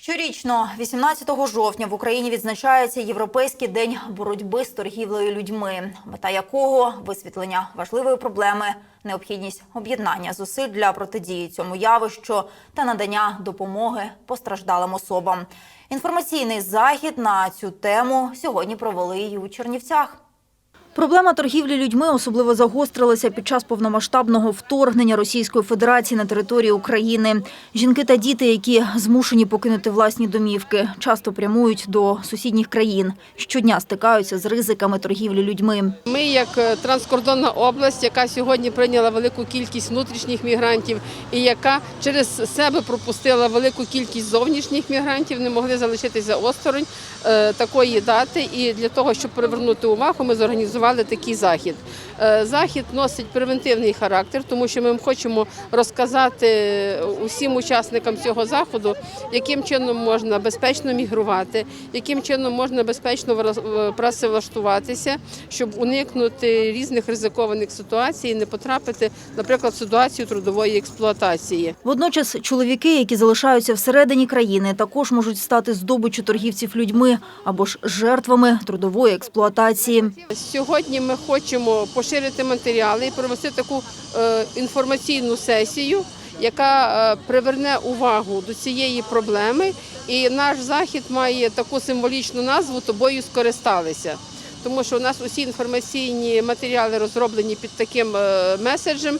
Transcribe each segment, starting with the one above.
Щорічно, 18 жовтня, в Україні відзначається Європейський день боротьби з торгівлею людьми, мета якого висвітлення важливої проблеми, необхідність об'єднання зусиль для протидії цьому явищу та надання допомоги постраждалим особам. Інформаційний захід на цю тему сьогодні провели і у Чернівцях. Проблема торгівлі людьми особливо загострилася під час повномасштабного вторгнення Російської Федерації на територію України. Жінки та діти, які змушені покинути власні домівки, часто прямують до сусідніх країн. Щодня стикаються з ризиками торгівлі людьми. Ми, як е, транскордонна область, яка сьогодні прийняла велику кількість внутрішніх мігрантів і яка через себе пропустила велику кількість зовнішніх мігрантів, не могли залишитися осторонь е, такої дати. І для того, щоб привернути увагу, ми зорганізували такий захід. Е, Захід носить превентивний характер, тому що ми хочемо розказати усім учасникам цього заходу, яким чином можна безпечно мігрувати, яким чином можна безпечно вра- працевлаштуватися, щоб уникнути різних ризикованих ситуацій і не потрапити, наприклад, в ситуацію трудової експлуатації. Водночас чоловіки, які залишаються всередині країни, також можуть стати здобиччю торгівців людьми або ж жертвами трудової експлуатації. Сьогодні ми хочемо поширити матеріали і провести таку е, інформаційну сесію, яка е, приверне увагу до цієї проблеми. І наш захід має таку символічну назву Тобою скористалися. Тому що у нас усі інформаційні матеріали розроблені під таким е, меседжем.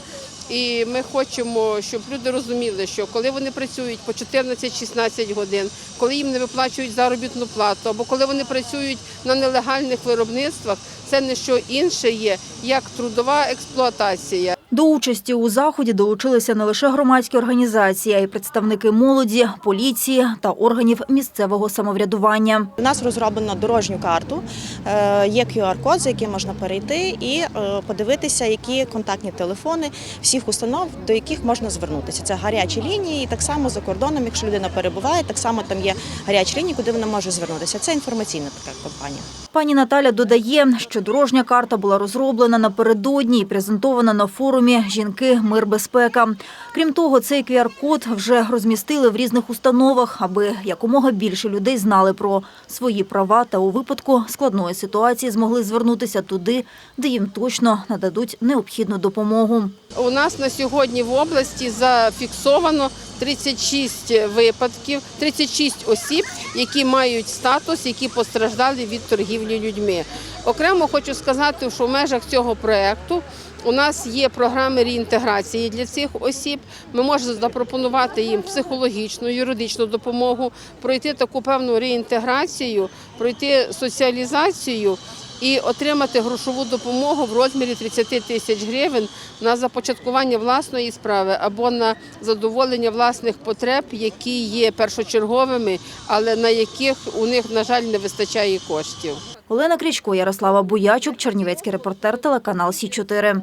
І ми хочемо, щоб люди розуміли, що коли вони працюють по 14-16 годин, коли їм не виплачують заробітну плату, або коли вони працюють на нелегальних виробництвах, це не що інше є, як трудова експлуатація. До участі у заході долучилися не лише громадські організації, а й представники молоді, поліції та органів місцевого самоврядування. У нас розроблено дорожню карту, е, є QR-код, за яким можна перейти і е, подивитися, які контактні телефони всіх установ, до яких можна звернутися. Це гарячі лінії, і так само за кордоном, якщо людина перебуває, так само там є гарячі лінії, куди вона може звернутися. Це інформаційна така компанія. Пані Наталя додає, що дорожня карта була розроблена напередодні і презентована на форумі Жінки, мир, безпека. Крім того, цей QR-код вже розмістили в різних установах, аби якомога більше людей знали про свої права та у випадку складної ситуації змогли звернутися туди, де їм точно нададуть необхідну допомогу. У нас на сьогодні в області зафіксовано 36 випадків, 36 осіб, які мають статус, які постраждали від торгівлі людьми. Окремо хочу сказати, що в межах цього проекту у нас є програми реінтеграції для цих осіб. Ми можемо запропонувати їм психологічну, юридичну допомогу, пройти таку певну реінтеграцію, пройти соціалізацію і отримати грошову допомогу в розмірі 30 тисяч гривень на започаткування власної справи або на задоволення власних потреб, які є першочерговими, але на яких у них, на жаль, не вистачає коштів. Олена Крічко, Ярослава Буячук, Чернівецький репортер, телеканал Сі 4